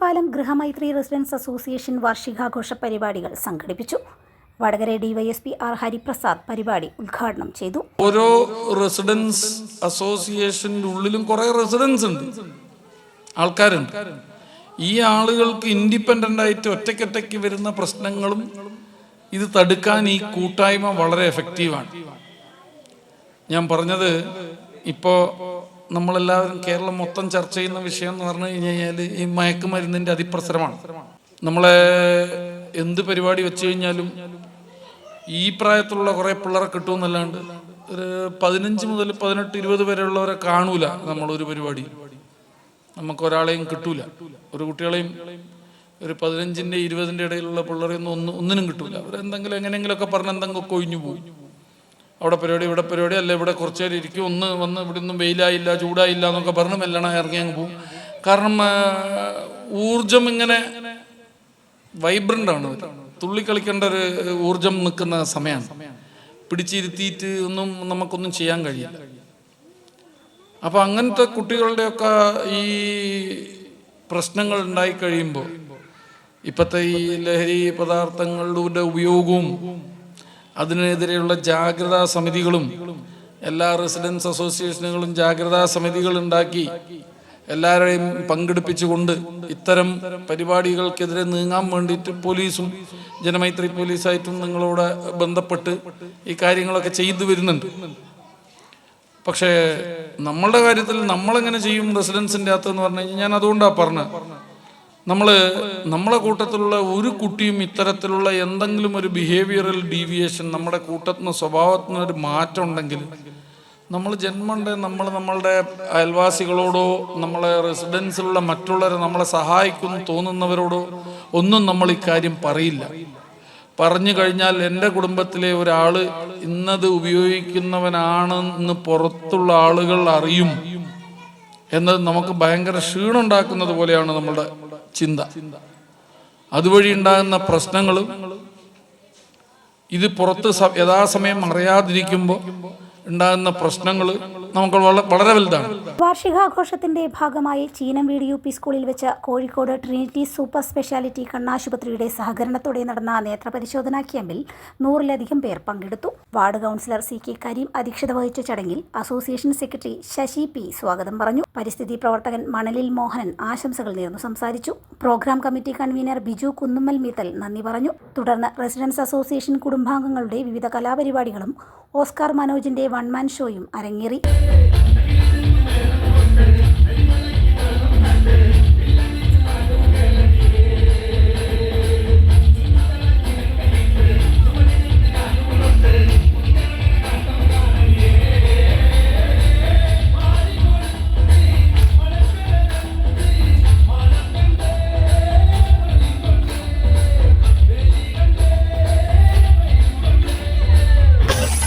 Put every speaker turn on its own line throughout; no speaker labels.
Palolippalam ഗൃഹമൈത്രി residence association വാർഷികാഘോഷ പരിപാടികൾ സംഘടിപ്പിച്ചു. Vadakara DYSP R Hariprasad പരിപാടി ഉദ്ഘാടനം ചെയ്തു.
ഓരോ റെസിഡൻസ് അസോസിയേഷന്റെ ഉള്ളിലും കുറേ റെസിഡൻസ് ഉണ്ട്. ആൾക്കാരുണ്ട്. ഈ ആളുകൾക്ക് ഇൻഡിപെൻഡന്റ് ആയിട്ട് ഒറ്റയ്ക്കൊറ്റയ്ക്ക് വരുന്ന പ്രശ്നങ്ങളും ഇത് തടുക്കാൻ ഈ കൂട്ടായ്മ വളരെ എഫക്റ്റീവാണ് ഞാൻ പറഞ്ഞത് ഇപ്പോൾ നമ്മളെല്ലാവരും കേരളം മൊത്തം ചർച്ച ചെയ്യുന്ന വിഷയം എന്ന് പറഞ്ഞു കഴിഞ്ഞാൽ ഈ മയക്കുമരുന്നിന്റെ അതിപ്രസരമാണ്. നമ്മളെ എന്ത് പരിപാടി വെച്ച് കഴിഞ്ഞാലും ഈ പ്രായത്തിലുള്ള കുറേ പിള്ളേരെ കിട്ടുമെന്നല്ലാണ്ട് ഒരു പതിനഞ്ച് മുതൽ പതിനെട്ട് ഇരുപത് വരെയുള്ളവരെ കാണൂല നമ്മളൊരു പരിപാടി. നമുക്ക് ഒരാളെയും കിട്ടൂല. ഒരു കുട്ടികളെയും ഒരു പതിനഞ്ചിന്റെ ഇരുപതിന്റെ ഇടയിലുള്ള പിള്ളേരെയൊന്നും ഒന്നും ഒന്നിനും കിട്ടൂല. അവരെന്തെങ്കിലും എങ്ങനെയെങ്കിലുമൊക്കെ പറഞ്ഞ് എന്തെങ്കിലും കൊഴിഞ്ഞു പോകും അവിടെ പരിപാടി ഇവിടെ പരിപാടി അല്ല? ഇവിടെ കുറച്ച് നേരം ഇരിക്കും. ഒന്ന് വന്ന് ഇവിടെ ഒന്നും വെയിലായില്ല ചൂടായില്ല എന്നൊക്കെ പറഞ്ഞ് മെല്ലണ ഇറങ്ങി അങ്ങ് പോകും കാരണം ഊർജം ഇങ്ങനെ വൈബ്രന്റ് ആണ്. തുള്ളിക്കളിക്കേണ്ട ഒരു ഊർജം നിൽക്കുന്ന സമയമാണ് പിടിച്ചിരുത്തിയിട്ട് ഒന്നും നമുക്കൊന്നും ചെയ്യാൻ കഴിയില്ല. അപ്പോൾ അങ്ങനത്തെ കുട്ടികളുടെയൊക്കെ ഈ പ്രശ്നങ്ങൾ ഉണ്ടായിക്കഴിയുമ്പോൾ ഇപ്പോഴത്തെ ഈ ലഹരി പദാർത്ഥങ്ങളുടെ ഉപയോഗവും അതിനെതിരെയുള്ള ജാഗ്രതാ സമിതികളും എല്ലാ റെസിഡൻസ് അസോസിയേഷനുകളും ജാഗ്രതാ സമിതികൾ ഉണ്ടാക്കി എല്ലാവരെയും പങ്കെടുപ്പിച്ചുകൊണ്ട് ഇത്തരം പരിപാടികൾക്കെതിരെ നീങ്ങാൻ വേണ്ടിയിട്ട് പോലീസും ജനമൈത്രി പോലീസായിട്ടും നിങ്ങളോട് ബന്ധപ്പെട്ട് ഈ കാര്യങ്ങളൊക്കെ ചെയ്തു വരുന്നുണ്ട്. പക്ഷേ നമ്മളുടെ കാര്യത്തിൽ നമ്മളെങ്ങനെ ചെയ്യും റെസിഡൻസിന്റെ അകത്ത് എന്ന് പറഞ്ഞു കഴിഞ്ഞാൽ ഞാൻ അതുകൊണ്ടാണ് പറഞ്ഞത്. നമ്മൾ നമ്മളെ കൂട്ടത്തിലുള്ള ഒരു കുട്ടിയും ഇത്തരത്തിലുള്ള എന്തെങ്കിലും ഒരു ബിഹേവിയറൽ ഡീവിയേഷൻ നമ്മുടെ കൂട്ടത്തിന് സ്വഭാവത്തിന് ഒരു മാറ്റം ഉണ്ടെങ്കിൽ നമ്മൾ ജന്മണ്ട് നമ്മൾ നമ്മളുടെ അയൽവാസികളോടോ നമ്മളെ റെസിഡൻസിലുള്ള മറ്റുള്ളവരെ നമ്മളെ സഹായിക്കുന്നു തോന്നുന്നവരോടോ ഒന്നും നമ്മൾ ഇക്കാര്യം പറയില്ല. പറഞ്ഞു കഴിഞ്ഞാൽ എന്റെ കുടുംബത്തിലെ ഒരാൾ ഇന്നത് ഉപയോഗിക്കുന്നവനാണെന്ന് പുറത്തുള്ള ആളുകൾ അറിയും. എന്നത് നമുക്ക് ഭയങ്കര ക്ഷീണുണ്ടാക്കുന്നത് പോലെയാണ് നമ്മുടെ ചിന്ത. അതുവഴി ഉണ്ടാകുന്ന പ്രശ്നങ്ങളും ഇത് പുറത്ത് യഥാസമയം അറിയാതിരിക്കുമ്പോൾ ഉണ്ടാകുന്ന പ്രശ്നങ്ങൾ നമുക്ക് വളരെ വലുതാണ്.
വാർഷികാഘോഷത്തിന്റെ ഭാഗമായി ചീനംവീട് യു പി സ്കൂളിൽ വെച്ച് കോഴിക്കോട് ട്രിനിറ്റി സൂപ്പർ സ്പെഷ്യാലിറ്റി കണ്ണാശുപത്രിയുടെ സഹകരണത്തോടെ നടന്ന നേത്രപരിശോധനാ ക്യാമ്പിൽ നൂറിലധികം പേർ പങ്കെടുത്തു. Ward councillor C K Kareem അധ്യക്ഷത വഹിച്ച ചടങ്ങിൽ അസോസിയേഷൻ സെക്രട്ടറി ശശി പി സ്വാഗതം പറഞ്ഞു. പരിസ്ഥിതി പ്രവർത്തകൻ മണലിൽ മോഹനൻ ആശംസകൾ നേർന്നു സംസാരിച്ചു. Programme committee convener Biju Kunnummal Meethal നന്ദി പറഞ്ഞു. തുടർന്ന് റെസിഡൻസ് അസോസിയേഷൻ കുടുംബാംഗങ്ങളുടെ വിവിധ കലാപരിപാടികളും ഓസ്കാർ മനോജിന്റെ വൺമാൻ ഷോയും അരങ്ങേറി.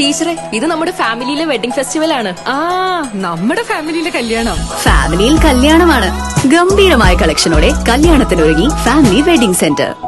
ടീച്ചറെ ഇത് നമ്മുടെ ഫാമിലിയിലെ വെഡിങ് ഫെസ്റ്റിവൽ ആണ്.
ആ നമ്മുടെ ഫാമിലിയിലെ കല്യാണം.
ഫാമിലിയിൽ കല്യാണമാണ്. ഗംഭീരമായ കളക്ഷനോടെ കല്യാണത്തിനൊരുങ്ങി ഫാമിലി വെഡിംഗ് സെന്റർ.